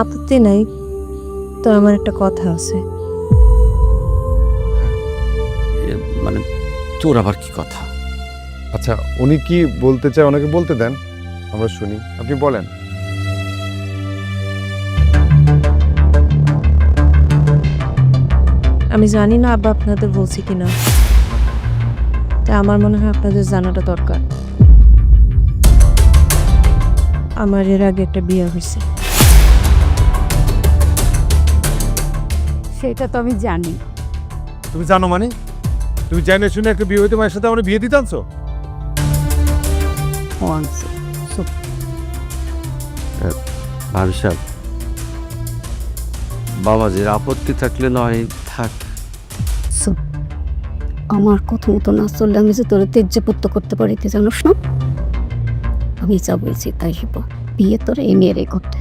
আপত্তি নাই তো আমার একটা কথা আছে। এ, মানে তোর আবার কি কথা? আচ্ছা উনি কি বলতে চায় ওনাকে বলতে দেন আমরা শুনি। আপনি বলেন। আমি জানি না আব্বা আপনাদের বলছি কিনা তা আমার মনে হয় আপনাদের জানাটা দরকার। আমার এর আগে একটা বিয়ে হয়েছে। সেটা তো আমি জানি। তুমি জানো মানে? তুমি জানে শুনে একটা বিয়ে হইতে মায়ের সাথে আমার বিয়ে দিতে আনছো? ওয়ান্স ভাবি সাহেব বাবাজির আপত্তি থাকলে নয় থাক। আমার কথা মতো না চললে আমি যে তোর তেজ্যপুত্র করতে পারি তুই জানোস না? আমি যা বলছি তাই বিয়ে তোর এই মেয়েরই করতে।